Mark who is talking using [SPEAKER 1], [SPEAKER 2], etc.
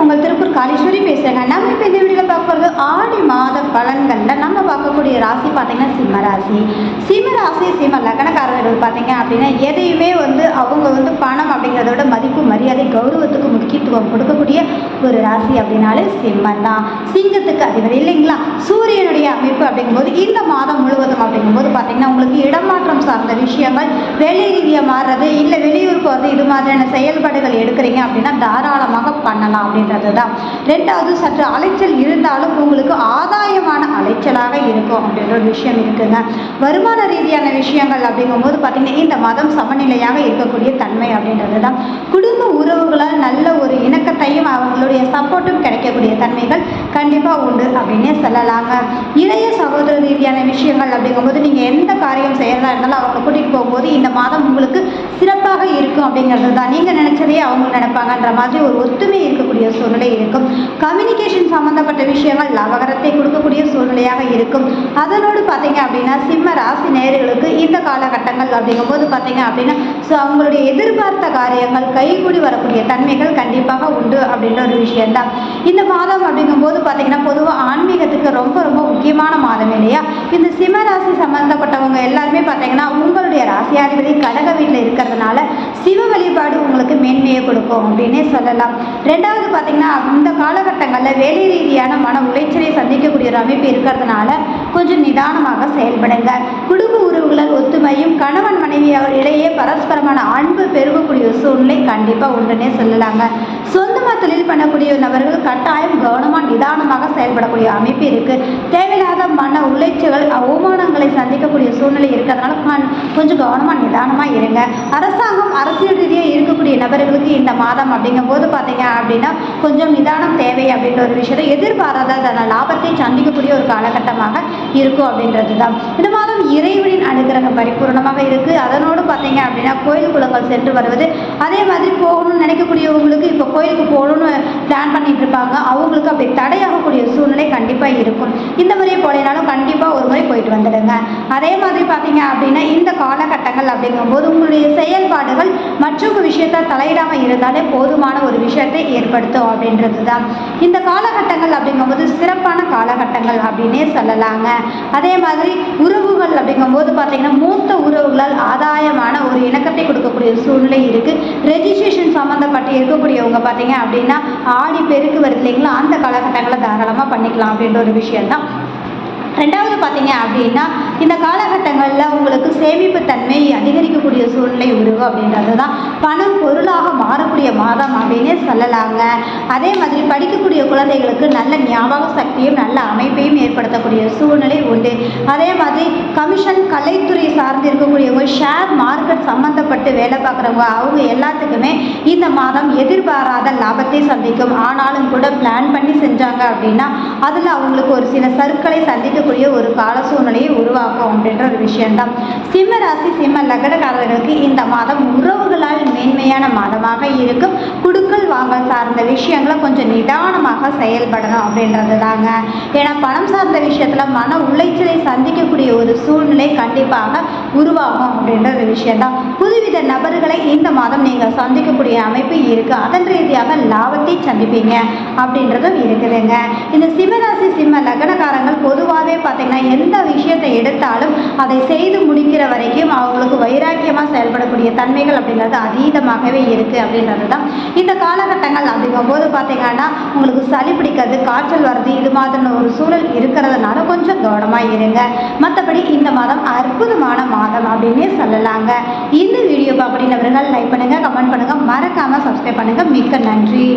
[SPEAKER 1] உங்கள் திருப்பூர் காலீஸ்வரி பேசுகிறேங்க நம்ம இப்போ இந்த வீடியோவில் பார்க்க போகிறது ஆடி மாத பலன்களில் நம்ம பார்க்கக்கூடிய ராசி பார்த்திங்கன்னா சிம்ம ராசி. சிம்ம ராசி சிம்ம லக்னக்காரர்கள் பார்த்திங்க அப்படின்னா எதையுமே வந்து அவங்க வந்து பணம் அப்படிங்கிறத விட மதிப்பு மரியாதை கௌரவத்துக்கு முக்கியத்துவம் கொடுக்கக்கூடிய ஒரு ராசி அப்படின்னாலே சிம்மம் தான். சிங்கத்துக்கு அதிபதி இல்லைங்களா? சூரியனுடைய அமைப்பு அப்படிங்கும்போது இந்த மாதம் முழுவதும் அப்படிங்கும்போது பார்த்திங்கன்னா உங்களுக்கு இடமாற்றம் சார்ந்த விஷயங்கள் வெளி ரீதியாக மாறுறது இல்லை வெளியூர் போகிறது இது மாதிரியான செயல்பாடுகள் எடுக்கிறீங்க அப்படின்னா தாராளமாக பண்ணலாம் அப்படின்றது அப்படின்றது தான் ரெண்டாவது சற்று அலைச்சல் இருந்தாலும் உங்களுக்கு ஆதாயமான அலைச்சலாக இருக்கும் அப்படின்ற ஒரு விஷயம் இருக்குங்க. வருமான ரீதியான விஷயங்கள் அப்படிங்கும்போது பார்த்தீங்கன்னா இந்த மாதம் சமநிலையாக இருக்கக்கூடிய தன்மை அப்படின்றது தான் குடும்ப உறவுகளால் நல்ல ஒரு இணக்கத்தையும் அவங்களுடைய சப்போர்ட்டும் கிடைக்கக்கூடிய தன்மைகள் கண்டிப்பாக உண்டு அப்படின்னே சொல்லலாங்க. இளைய சகோதர ரீதியான விஷயங்கள் அப்படிங்கும்போது நீங்கள் எந்த காரியம் செய்கிறதா இருந்தாலும் அவங்க கூட்டிகிட்டு போகும்போது இந்த மாதம் உங்களுக்கு சிறப்பாக இருக்கும் அப்படிங்கிறது தான். நீங்கள் நினச்சதே அவங்க நினைப்பாங்கன்ற மாதிரி ஒரு ஒத்துமை இருக்கக்கூடிய சூழ்நிலை இருக்கும். கம்யூனிகேஷன் சம்மந்தப்பட்ட விஷயங்கள் லவகரத்தை கொடுக்கக்கூடிய சூழ்நிலையாக இருக்கும். அதனோடு பார்த்தீங்க அப்படின்னா சிம்ம ராசி நேயர்களுக்கு இந்த காலகட்டங்கள் அப்படிங்கும்போது பார்த்தீங்க அப்படின்னா ஸோ அவங்களுடைய எதிர்பார்த்த காரியங்கள் கைகூடி வரக்கூடிய தன்மைகள் கண்டிப்பாக உண்டு விஷயம்தான். இந்த மாதம் அப்படிங்கும்போது பார்த்தீங்கன்னா பொதுவாக ஆன்மீகத்துக்கு ரொம்ப ரொம்ப முக்கியமான மாதம் இல்லையா? இந்த சிம்ம ராசி சம்மந்தப்பட்டவங்க எல்லாருமே பார்த்தீங்கன்னா உங்களுடைய ராசியாதிபதி கடக வீட்டில் இருக்கிறதுனால சிவ வழிபாடு உங்களுக்கு மேன்மையை கொடுக்கும் அப்படின்னே சொல்லலாம். ரெண்டாவது பார்த்தீங்கன்னா இந்த காலகட்டங்களில் வேலை ரீதியான மன உளைச்சலை சந்திக்கக்கூடிய ஒரு அமைப்பு இருக்கிறதுனால கொஞ்சம் நிதானமாக செயல்படுங்க. குடும்ப உறவுகளால் ஒத்துமையும் கணவன் மனைவி அவர் இடையே பரஸ்பரமான அன்பு ஒரு சூழ்நிலை கண்டிப்பாக உண்டுன்னே சொல்லலாங்க. சொந்தமாக தொழில் பண்ணக்கூடிய நபர்கள் கட்டாயம் கவனமாக நிதானமாக செயல்படக்கூடிய அமைப்பு இருக்குது தேவையில்லாத மன உளைச்சல்கள் அவமானங்களை சந்திக்கக்கூடிய சூழ்நிலை இருக்கிறதுனால கொஞ்சம் கவனமாக நிதானமாக இருங்க. அரசாங்கம் அரசியல் ரீதியாக இருக்கக்கூடிய நபர்களுக்கு இந்த மாதம் அப்படிங்கும்போது பார்த்தீங்க அப்படின்னா கொஞ்சம் நிதானம் தேவை அப்படின்ற ஒரு விஷயத்தை எதிர்பாராத லாபத்தை சந்திக்கக்கூடிய ஒரு காலகட்டமாக இருக்கும் அப்படின்றது தான் இந்த மாதம் இறைவனின் அனுகிரகம் பரிபூர்ணமாக இருக்குது அதனோடு பார்த்தீங்க அப்படின்னா கோயில் குளங்கள் சென்று வருவது. அதே மாதிரி போகணும்னு நினைக்கக்கூடியவங்களுக்கு இப்போ கோயிலுக்கு போகணும்னு பிளான் பண்ணிட்டு இருப்பாங்க அவங்களுக்கு அப்படி தடையாகக்கூடிய சூழ்நிலை கண்டிப்பாக இருக்கும். இந்த முறை போலேனாலும் கண்டிப்பாக ஒரு முறை போயிட்டு வந்துடுங்க. அதே மாதிரி பார்த்தீங்க அப்படின்னா இந்த காலகட்டங்கள் அப்படிங்கும்போது உங்களுடைய செயல்பாடுகள் மற்றொரு விஷயத்தை தலையிடாமல் இருந்தாலே போதுமான ஒரு விஷயத்தை ஏற்படுத்தும் அப்படின்றது தான் இந்த காலகட்டங்கள் அப்படிங்கும்போது சிறப்பான காலகட்டங்கள் அப்படின்னே சொல்லலாங்க. அதே மாதிரி உறவுகள் அப்படிங்கும்போது பார்த்தீங்கன்னா மூத்த உறவுகளால் ஆதாயமான ஒரு இணக்கத்தை கொடுக்கக்கூடிய சூழ்நிலை இருக்குது ரெஜிஸ்ட்ரேஷன் சம்மந்தப்பட்டு இருக்கக்கூடியவங்க பார்த்தீங்க அப்படின்னா ஆடி பெருக்கு வருது இல்லைங்களா? அந்த காலகட்டங்களை தாராளமாக பண்ணிக்கலாம் அப்படின்ற ஒரு விஷயம்தான். ரெண்டாவது பார்த்தீங்க அப்படின்னா இந்த காலகட்டங்களில் உங்களுக்கு சேமிப்பு தன்மை அதிகரிக்கக்கூடிய சூழ்நிலை உருவு அப்படின்றது தான் பண மாதம் அப்படின்னே சொல்லலாங்க. அதே மாதிரி படிக்கக்கூடிய குழந்தைகளுக்கு நல்ல ஞாபக சக்தியும் நல்ல அமைப்பையும் ஏற்படுத்தக்கூடிய சூழ்நிலை உண்டு. அதே மாதிரி கமிஷன் கலைத்துறை சார்ந்து இருக்கக்கூடியவங்க ஷேர் மார்க்கெட் சம்மந்தப்பட்டு வேலை பார்க்குறவங்க அவங்க எல்லாத்துக்குமே இந்த மாதம் எதிர்பாராத லாபத்தை சந்திக்கும். ஆனாலும் கூட பிளான் பண்ணி செஞ்சாங்க அப்படின்னா அதில் அவங்களுக்கு ஒரு சில சர்க்களை சந்திக்கக்கூடிய ஒரு கால சூழ்நிலையை உருவாக்கும் அப்படின்ற ஒரு விஷயம்தான். சிம்ம ராசி சிம்ம லக்னக்காரர்களுக்கு இந்த மாதம் உறவுகளால் மேன்மையான மாதமாக இருக்கும். குடுக்கல் வாங்கல் சார்ந்த விஷயங்களை கொஞ்சம் நிதானமாக செயல்படணும் அப்படின்றது தாங்க. ஏன்னா பணம் சார்ந்த விஷயத்தில் மன உளைச்சலை சந்திக்கக்கூடிய ஒரு சூழ்நிலை கண்டிப்பாக உருவாகும் அப்படின்ற ஒரு விஷயம்தான். புதுவித நபர்களை இந்த மாதம் நீங்கள் சந்திக்கக்கூடிய அமைப்பு இருக்குது அதன் ரீதியாக லாபத்தை சந்திப்பீங்க அப்படின்றதும் இருக்குதுங்க. இந்த சிம்மராசி சிம்ம லக்னக்காரங்கள் பொதுவாகவே பார்த்தீங்கன்னா எந்த விஷயத்தை எடுத்தாலும் அதை செய்து முடிக்கிற வரைக்கும் அவங்களுக்கு வைராக்கியமாக செயல்படக்கூடிய தன்மைகள் அப்படிங்கிறது அதீதமாகவே இருக்குது அப்படின்றது தான் இந்த காலகட்டங்கள் அப்படிங்கும்போது பார்த்தீங்கன்னா உங்களுக்கு சளி பிடிக்கிறது காய்ச்சல் வர்றது இது மாதிரியான ஒரு சூழல் இருக்கிறதுனால கொஞ்சம் கவனமாக இருங்க. மற்றபடி இந்த மாதம் அற்புதமான மாதம் அப்படின்னே சொல்லலாங்க. இந்த வீடியோ அப்படின்னவர்கள் லைக் பண்ணுங்கள் கமெண்ட் பண்ணுங்கள் மறக்காமல் சப்ஸ்கிரைப் பண்ணுங்கள் மிக்க நன்றி.